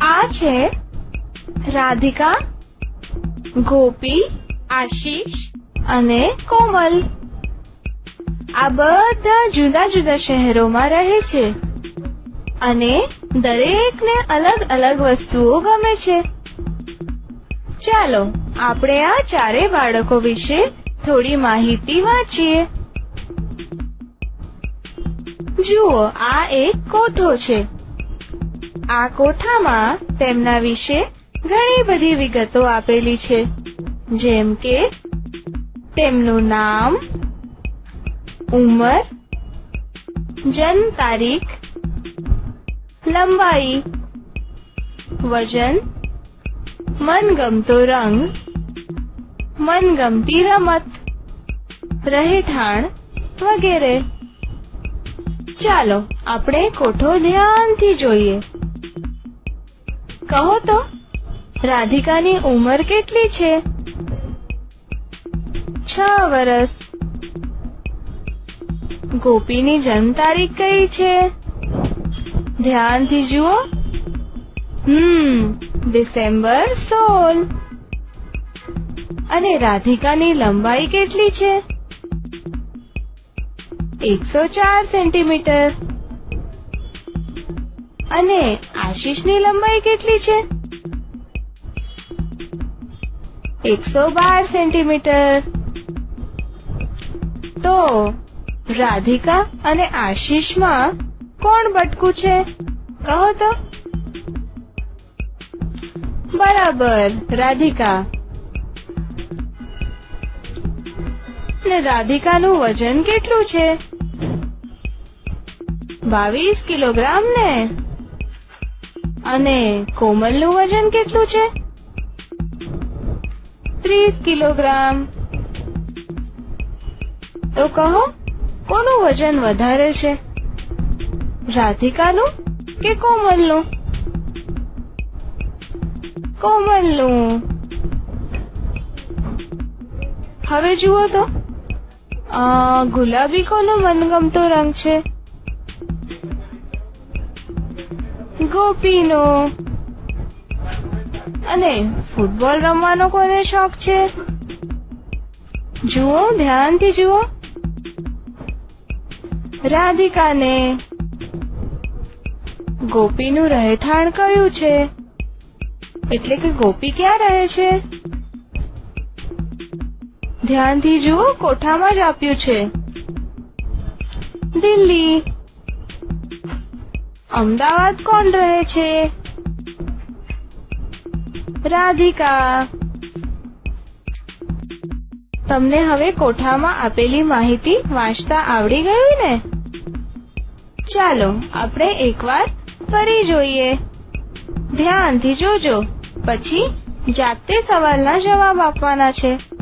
આ છે રાધિકા, ગોપી, આશીષ અને કોમલ. આ બધા જુદા જુદા શહેરોમાં રહે છે અને દરેકને અલગ અલગ વસ્તુઓ ગમે છે. ચાલો આપણે આ ચારે બાળકો વિશે થોડી માહિતી વાંચીએ. જુઓ, આ એક કોઠો છે. આ કોઠામાં તેમના વિશે ઘણી બધી વિગતો આપેલી છે. જેમ કે, તેમનું નામ, ઉંમર, જન્મ તારીખ, લંબાઈ, વજન, મનગમતો રંગ, મનગમતી રમત, રહેઠાણ વગેરે. ચાલો, આપણે કોઠો ધ્યાનથી જોઈએ. કહો તો, રાધિકાની ઉંમર કેટલી છે? છ વર્ષ ગોપીની જન્મ તારીખ કઈ છે? ધ્યાનથી જુઓ. હમ, ડિસેમ્બર સોળ. અને રાધિકાની લંબાઈ કેટલી છે? એકસો ચાર સેન્ટીમીટર. અને આશીષની લંબાઈ કેટલી છે? એકસો બાર સેન્ટીમીટર. તો રાધિકા અને આશીષમાં કોણ બટકું છે? કહો તો. બરાબર, રાધિકા. ને રાધિકાનું વજન કેટલું છે? બાવીસ કિલોગ્રામ ને? અને કોમલનું વજન કેટલું છે? ત્રીસ કિલોગ્રામ. તો કહો, કોનું વજન વધારે છે? રાધિકાનું કે કોમલનું? કોમલનું. હવે જુઓ તો ગુલાબી કોનો મનગમતો રંગ છે? ગોપીનો અને ફૂટબોલ રમવાનો કોને શોખ છે? જુઓ, ધ્યાનથી જુઓ. રાધિકાને. ગોપીનું રહેઠાણ કયું છે? એટલે કે ગોપી ક્યાં રહે છે? ધ્યાનથી જુઓ, કોઠામાં જ આપ્યું છે. દિલ્હી. અમદાવાદ કોણ રહે છે? રાધિકા. તમને હવે કોઠામાં આપેલી માહિતી વાંચતા આવડી ગયું ને? ચાલો, આપણે એકવાર ફરી જોઈએ. ધ્યાનથી જોજો. પછી જાતે સવાલના જવાબ આપવાના છે.